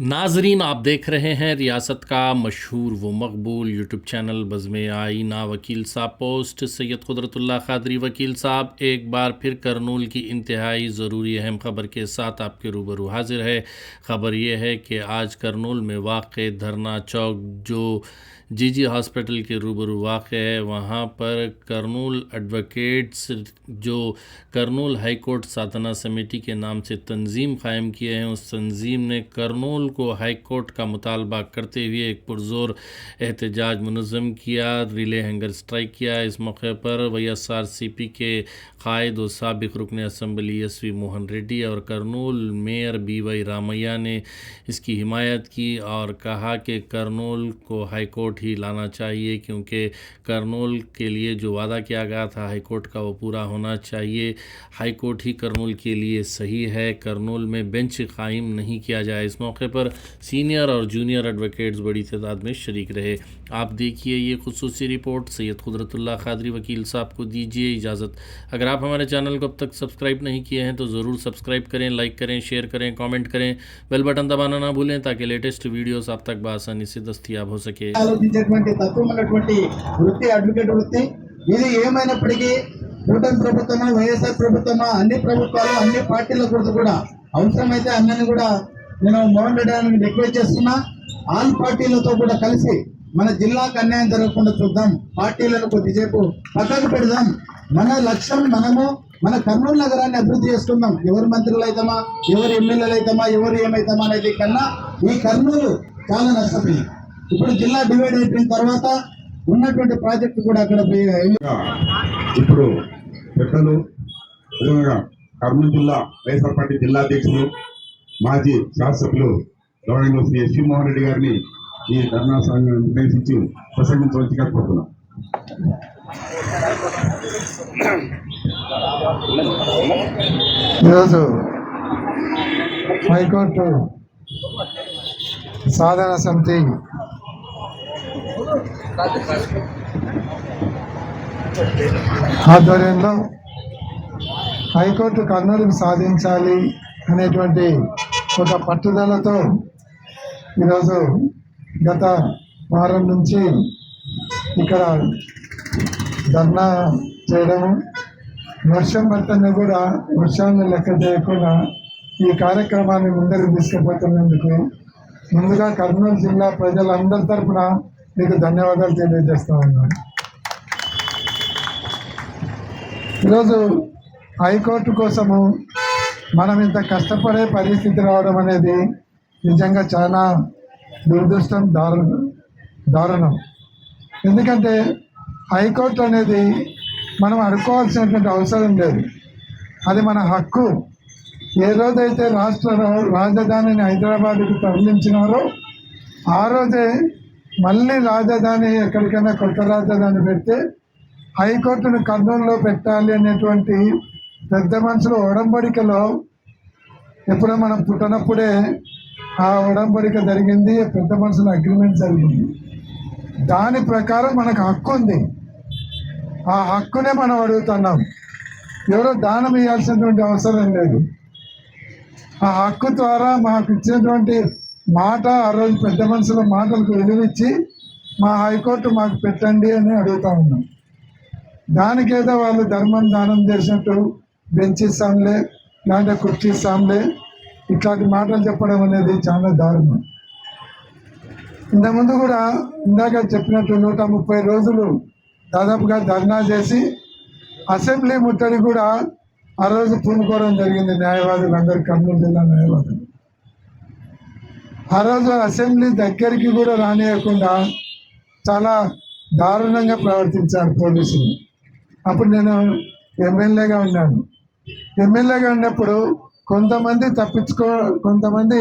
ناظرین، آپ دیکھ رہے ہیں ریاست کا مشہور و مقبول یوٹیوب چینل بزم آئینہ وکیل صاحب پوسٹ۔ سید قدرت اللہ قادری وکیل صاحب، ایک بار پھر کرنول کی انتہائی ضروری اہم خبر کے ساتھ آپ کے روبرو حاضر ہے۔ خبر یہ ہے کہ آج کرنول میں واقع دھرنا چوک جو جی جی ہاسپٹل کے روبرو واقع ہے۔ وہاں پر کرنول ایڈوکیٹس جو کرنول ہائی کورٹ ساتنہ سمیٹی کے نام سے تنظیم قائم کیے ہیں، اس تنظیم نے کرنول کو ہائی کورٹ کا مطالبہ کرتے ہوئے ایک پرزور احتجاج منظم کیا، ریلے ہینگر اسٹرائک کیا۔ اس موقع پر وی ایس آر سی پی کے قائد و سابق رکن اسمبلی ایس وی موہن ریڈی اور کرنول میئر بی وائی رامیہ نے اس کی حمایت کی اور کہا کہ کرنول کو ہائی کورٹ کورٹ ہی لانا چاہیے، کیونکہ کرنول کے لیے جو وعدہ کیا گیا تھا ہائی کورٹ کا وہ پورا ہونا چاہیے۔ ہائی کورٹ ہی کرنول کے لیے صحیح ہے، کرنول میں بینچ قائم نہیں کیا جائے۔ اس موقع پر سینئر اور جونیئر ایڈوکیٹس بڑی تعداد میں شریک رہے۔ آپ دیکھیے یہ خصوصی رپورٹ، سید قدرت اللہ قادری وکیل صاحب کو دیجیے اجازت۔ اگر آپ ہمارے چینل کو اب تک سبسکرائب نہیں کیے ہیں تو ضرور سبسکرائب کریں، لائک کریں، شیئر کریں، کامنٹ کریں۔ بیل بٹن دبانا نہ بھولیں تاکہ لیٹسٹ ویڈیوز آپ تک بآسانی سے دستیاب ہو سکے۔ ఆలోచించేటువంటి తత్వం ఉన్నటువంటి వృత్తి అడ్వకేట్ వృత్తి ఇది ఏమైనప్పటికీ కూటమి ప్రభుత్వమా వైఎస్ఆర్ ప్రభుత్వమా అన్ని ప్రభుత్వాలు అన్ని పార్టీల గురించి కూడా అవసరమైతే అన్నని కూడా నేను మోహన్ రెడ్డి గారిని రిక్వెస్ట్ చేస్తున్నా. ఆల్ పార్టీలతో కూడా కలిసి మన జిల్లాకు అన్యాయం జరగకుండా చూద్దాం. పార్టీలను కొద్దిసేపు పక్కకు పెడదాం. మన లక్ష్యం మనము మన కర్నూలు నగరాన్ని అభివృద్ధి చేసుకుందాం. ఎవరు మంత్రులు అవుతామా ఎవరు ఎమ్మెల్యేలు అవుతామా ఎవరు ఏమైతామా అనేది కన్నా ఈ కర్నూలు చాలా నష్టపోయింది. ఇప్పుడు జిల్లా డివైడ్ అయిపోయిన తర్వాత ఉన్నటువంటి ప్రాజెక్టు కూడా అక్కడ ఇప్పుడు పెద్దలు అదేవిధంగా కర్నూలు జిల్లా వైఎస్ఆర్ పార్టీ జిల్లా అధ్యక్షులు మాజీ శాసకులు గౌరవ శ్రీ ఎస్వి మోహన్ రెడ్డి గారిని ఈ ధర్నా సంఘం ఉద్దేశించి ప్రసంగించవలసిగా కోరుతున్నాం. ఈరోజు హైకోర్టు సాధన సమితి ఆధ్వర్యంలో హైకోర్టు కర్నూలుకు సాధించాలి అనేటువంటి ఒక పట్టుదలతో ఈరోజు గత వారం నుంచి ఇక్కడ ధర్నా చేయడము వర్షం పడుతున్నా కూడా వర్షాన్ని లెక్క చేయకుండా ఈ కార్యక్రమాన్ని ముందరికి తీసుకుపోతున్నందుకు ముందుగా కర్నూలు జిల్లా ప్రజలందరి తరపున మీకు ధన్యవాదాలు తెలియజేస్తా ఉన్నాను. ఈరోజు హైకోర్టు కోసము మనం ఇంత కష్టపడే పరిస్థితి రావడం అనేది నిజంగా చాలా దురదృష్టం దారుణం దారుణం. ఎందుకంటే హైకోర్టు అనేది మనం అడుకోవాల్సినటువంటి అవసరం లేదు. అది మన హక్కు. ఏ రోజైతే రాష్ట్ర రాజధానిని హైదరాబాద్కు తరలించినారో ఆ రోజే మళ్ళీ రాజధాని ఎక్కడికైనా కొత్త రాజధాని పెడితే హైకోర్టును కర్నూలులో పెట్టాలి అనేటువంటి పెద్ద మనుషుల ఒడంబడికలో ఎప్పుడో మనం పుట్టినప్పుడే ఆ ఒడంబడిక జరిగింది పెద్ద మనుషుల అగ్రిమెంట్ జరిగింది. దాని ప్రకారం మనకు హక్కు ఉంది. ఆ హక్కునే మనం అడుగుతున్నాం. ఎవరో దానం ఇవ్వాల్సినటువంటి అవసరం లేదు. ఆ హక్కు ద్వారా మాకు ఇచ్చినటువంటి మాట ఆ రోజు పెద్ద మనుషుల మాటలకు విలువిచ్చి మా హైకోర్టు మాకు పెట్టండి అని అడుగుతా ఉన్నాం. దానికేదో వాళ్ళు ధర్మం దానం చేసినట్టు బెంచిస్తాంలే లేదంటే కుర్చీస్తాంలే ఇట్లాంటి మాటలు చెప్పడం అనేది చాలా దారుణం. ఇంతకుముందు కూడా ఇందాక చెప్పినట్టు నూట ముప్పై రోజులు దాదాపుగా ధర్నా చేసి అసెంబ్లీ ముట్టడి కూడా ఆ రోజు పూనుకోవడం జరిగింది. న్యాయవాదులు అందరు కర్నూలు జిల్లా న్యాయవాదులు. ఆ రోజు అసెంబ్లీ దగ్గరికి కూడా రానియకుండా చాలా దారుణంగా ప్రవర్తించారు పోలీసులు. అప్పుడు నేను ఎమ్మెల్యేగా ఉన్నాను. ఎమ్మెల్యేగా ఉన్నప్పుడు కొంతమంది తప్పించుకో కొంతమంది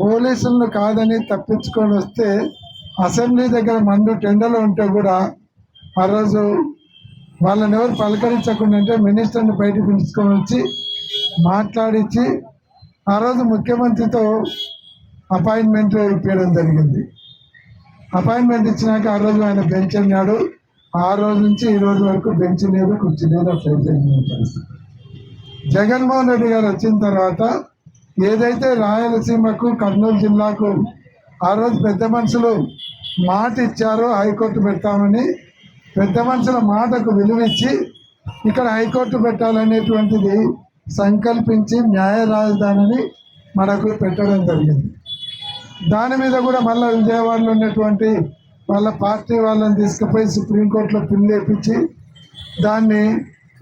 పోలీసులను కాదని తప్పించుకొని వస్తే అసెంబ్లీ దగ్గర మందు టెండలు ఉంటే కూడా ఆ రోజు వాళ్ళని ఎవరు పలకరించకుండా అంటే మినిస్టర్ని బయట పిలుచుకొని వచ్చి మాట్లాడించి ఆ రోజు ముఖ్యమంత్రితో అపాయింట్మెంట్ ఇప్పించడం జరిగింది. అపాయింట్మెంట్ ఇచ్చినాక ఆ రోజు ఆయన బెంచ్ అన్నాడు. ఆ రోజు నుంచి ఈ రోజు వరకు బెంచ్ లేదు కుర్చీ లేదు అట్లా జగన్మోహన్ రెడ్డి గారు వచ్చిన తర్వాత ఏదైతే రాయలసీమకు కర్నూలు జిల్లాకు ఆ రోజు పెద్ద మనుషులు మాట ఇచ్చారో హైకోర్టు పెడతామని పెద్ద మనుషుల మాటకు విలువిచ్చి ఇక్కడ హైకోర్టు పెట్టాలనేటువంటిది సంకల్పించి న్యాయ రాజధానిని మనకు పెట్టడం జరిగింది. దాని మీద కూడా మళ్ళీ విజయవాడలో ఉన్నటువంటి వాళ్ళ పార్టీ వాళ్ళని తీసుకుపోయి సుప్రీంకోర్టులో పిల్లేపించి దాన్ని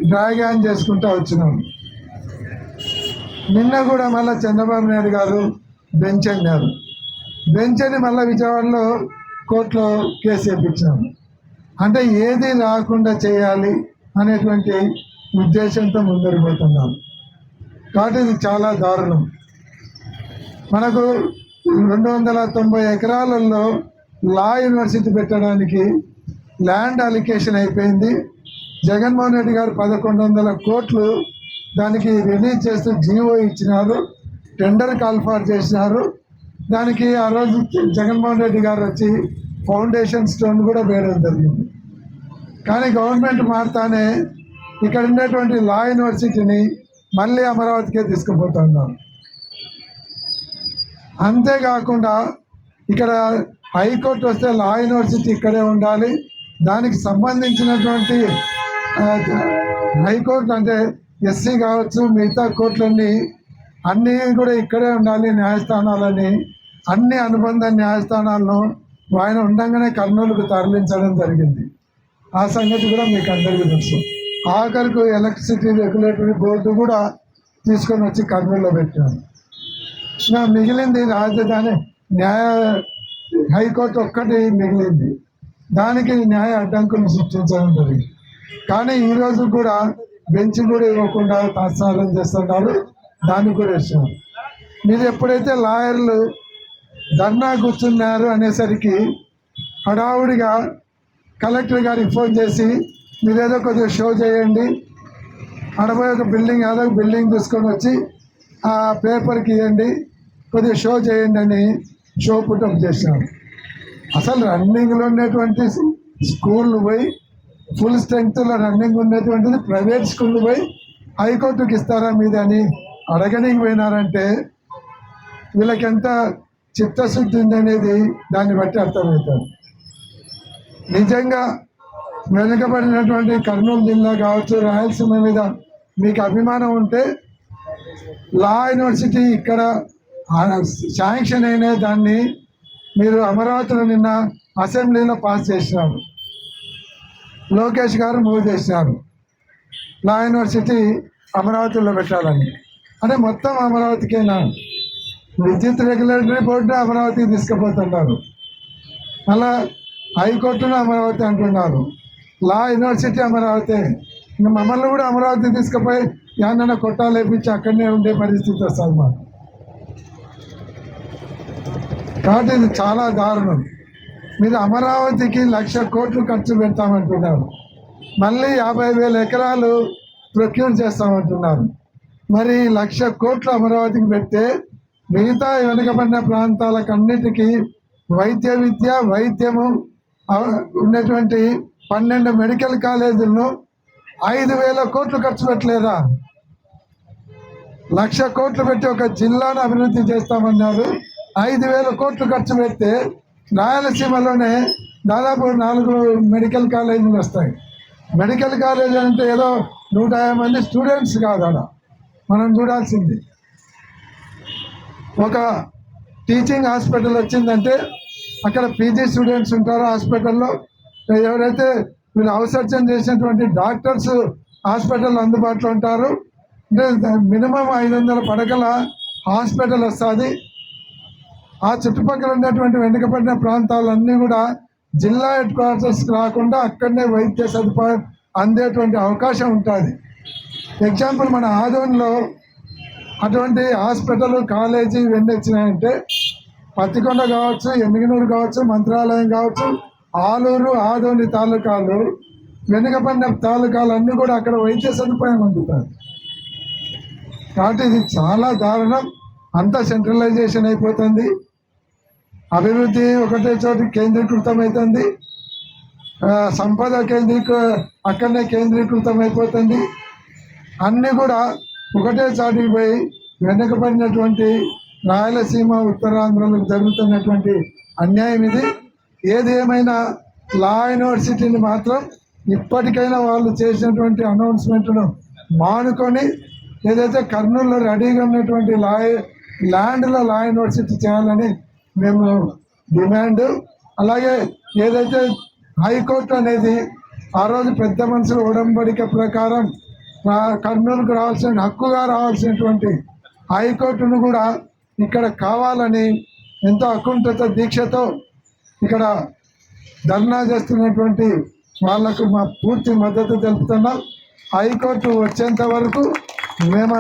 డ్రాగ్ ఆన్ చేసుకుంటూ వచ్చినాం. నిన్న కూడా మళ్ళీ చంద్రబాబు నాయుడు గారు బెంచ్ అన్నారు. బెంచ్ అని మళ్ళీ విజయవాడలో కోర్టులో కేసు వేయించాం అంటే ఏది రాకుండా చేయాలి అనేటువంటి ఉద్దేశంతో ముందరిపోతున్నాం. కాబట్టి ఇది చాలా దారుణం. మనకు రెండు వందల తొంభై ఎకరాలలో లా యూనివర్సిటీ పెట్టడానికి ల్యాండ్ అలికేషన్ అయిపోయింది. జగన్మోహన్ రెడ్డి గారు పదకొండు వందల కోట్లు దానికి రిలీజ్ చేస్తూ జీవో ఇచ్చినారు టెండర్ కాల్ఫార్ చేసినారు. దానికి ఆ రోజు జగన్మోహన్ రెడ్డి గారు వచ్చి ఫౌండేషన్ స్టోన్ కూడా వేయడం జరిగింది. కానీ గవర్నమెంట్ మారుతానే ఇక్కడ ఉండేటువంటి లా యూనివర్సిటీని మళ్ళీ అమరావతికే తీసుకుపోతున్నారు అంతేకాకుండా ఇక్కడ హైకోర్టు వస్తే లా యూనివర్సిటీ ఇక్కడే ఉండాలి. దానికి సంబంధించినటువంటి హైకోర్టు అంటే ఎస్సీ కావచ్చు మిగతా కోర్టులన్నీ అన్నీ కూడా ఇక్కడే ఉండాలి న్యాయస్థానాలని. అన్ని అనుబంధ న్యాయస్థానాలను ఆయన ఉండగానే కర్నూలుకు తరలించడం జరిగింది. ఆ సంగతి కూడా మీకు అందరికీ తెలుసు. ఆఖరికి ఎలక్ట్రిసిటీ రెగ్యులేటరీ బోర్డు కూడా తీసుకొని వచ్చి కర్నూలులో పెట్టాను నా మిగిలింది రాజధాని న్యాయ హైకోర్టు ఒక్కటి మిగిలింది. దానికి న్యాయ అడ్డంకులు సృష్టించడం జరిగింది. కానీ ఈరోజు కూడా బెంచ్ కూడా ఇవ్వకుండా తాత్సారం చేస్తున్నారు. దాన్ని కూడా ఇచ్చారు మీరు ఎప్పుడైతే లాయర్లు ధర్నా కూర్చున్నారు అనేసరికి హడావుడిగా కలెక్టర్ గారికి ఫోన్ చేసి మీరు ఏదో కొద్దిగా షో చేయండి. అడపై ఒక బిల్డింగ్ ఏదో ఒక బిల్డింగ్ తీసుకొని వచ్చి ఆ పేపర్కి ఇవ్వండి కొద్దిగా షో చేయండి అని షో పుట్టప్ చేశారు అసలు రన్నింగ్లో ఉన్నటువంటి స్కూళ్ళు పోయి ఫుల్ స్ట్రెంగ్త్లో రన్నింగ్ ఉన్నటువంటిది ప్రైవేట్ స్కూళ్ళు పోయి హైకోర్టుకి ఇస్తారా మీద అని అడగడానికి పోయినారంటే వీళ్ళకి ఎంత చిత్తశుద్ధి ఉందనేది దాన్ని బట్టి అర్థమవుతుంది. నిజంగా వెనుకబడినటువంటి కర్నూలు జిల్లా కావచ్చు రాయలసీమ మీద మీకు అభిమానం ఉంటే లా యూనివర్సిటీ ఇక్కడ శాంక్షన్ అయిన దాన్ని మీరు అమరావతిలో నిన్న అసెంబ్లీలో పాస్ చేసినారు. లోకేష్ గారు మూవ్ చేసినారు. లా యూనివర్సిటీ అమరావతిలో పెట్టాలని. అంటే మొత్తం అమరావతికైనా? విద్యుత్ రెగ్యులేటరీ బోర్డు అమరావతికి తీసుకుపోతున్నారు. అలా హైకోర్టును అమరావతి అంటున్నారు. Law university Amaravati. మమ్మల్ని కూడా అమరావతి తీసుకుపోయి యాన్న కొట్టాలు లేపించి అక్కడనే ఉండే పరిస్థితి వస్తుంది మాకు. కాబట్టి ఇది చాలా దారుణం. మీరు అమరావతికి లక్ష కోట్లు ఖర్చు పెడతామంటున్నారు. మళ్ళీ యాభై వేల ఎకరాలు ప్రొక్యూర్ చేస్తామంటున్నారు. మరి లక్ష కోట్లు అమరావతికి పెడితే మిగతా వెనుకబడిన ప్రాంతాలకన్నిటికీ వైద్య విద్య వైద్యము ఉన్నటువంటి పన్నెండు మెడికల్ కాలేజీలను ఐదు వేల కోట్లు ఖర్చు పెట్టలేదా? లక్ష కోట్లు పెట్టి ఒక జిల్లాను అభివృద్ధి చేస్తామన్నారు. ఐదు వేల కోట్లు ఖర్చు పెడితే రాయలసీమలోనే దాదాపు నాలుగు మెడికల్ కాలేజీలు వస్తాయి. మెడికల్ కాలేజీ అంటే ఏదో నూట యాభై మంది స్టూడెంట్స్ కాదు అక్కడ మనం చూడాల్సింది. ఒక టీచింగ్ హాస్పిటల్ వచ్చిందంటే అక్కడ పీజీ స్టూడెంట్స్ ఉంటారు హాస్పిటల్లో. ఎవరైతే వీళ్ళు అవసరం చేసినటువంటి డాక్టర్స్ హాస్పిటల్ అందుబాటులో ఉంటారు. అంటే మినిమం ఐదు వందల పడకల హాస్పిటల్ వస్తుంది. ఆ చుట్టుపక్కల ఉన్నటువంటి వెనుకబడిన ప్రాంతాలన్నీ కూడా జిల్లా హెడ్ క్వార్టర్స్కి రాకుండా అక్కడనే వైద్య సదుపాయం అందేటువంటి అవకాశం ఉంటుంది. ఎగ్జాంపుల్ మన ఆదోన్లో అటువంటి హాస్పిటల్ కాలేజీ ఇవన్నీ వచ్చినాయంటే పత్తికొండ కావచ్చు ఎమ్మిగనూరు కావచ్చు మంత్రాలయం కావచ్చు ఆలూరు ఆదోని తాలూకాలు వెనుకబడిన తాలూకాలు అన్నీ కూడా అక్కడ వైద్య సదుపాయం అందుతారు కాబట్టి ఇది చాలా దారుణం. అంతా సెంట్రలైజేషన్ అయిపోతుంది. అభివృద్ధి ఒకటే చోట కేంద్రీకృతం అవుతుంది సంపద కేంద్రీకృ అక్కడనే కేంద్రీకృతం అయిపోతుంది అన్నీ కూడా ఒకటే చాటికి పోయి వెనుకబడినటువంటి రాయలసీమ ఉత్తరాంధ్రలో జరుగుతున్నటువంటి అన్యాయం ఇది. ఏదేమైనా లా యూనివర్సిటీని మాత్రం ఇప్పటికైనా వాళ్ళు చేసినటువంటి అనౌన్స్మెంట్ను మానుకొని ఏదైతే కర్నూలులో రెడీగా ఉన్నటువంటి లా ల్యాండ్లో లా యూనివర్సిటీ చేయాలని మేము డిమాండ్. అలాగే ఏదైతే హైకోర్టు అనేది ఆ రోజు పెద్ద మనుషుల ఉడంబడిక ప్రకారం కర్నూలుకు రావాల్సిన హక్కుగా రావాల్సినటువంటి హైకోర్టును కూడా ఇక్కడ కావాలని ఎంతో అకుంఠత దీక్షతో ఇక్కడ ధర్నా చేస్తున్నటువంటి వాళ్ళకు మా పూర్తి మద్దతు తెలుపుతున్నాం. హైకోర్టు వచ్చేంత వరకు మేము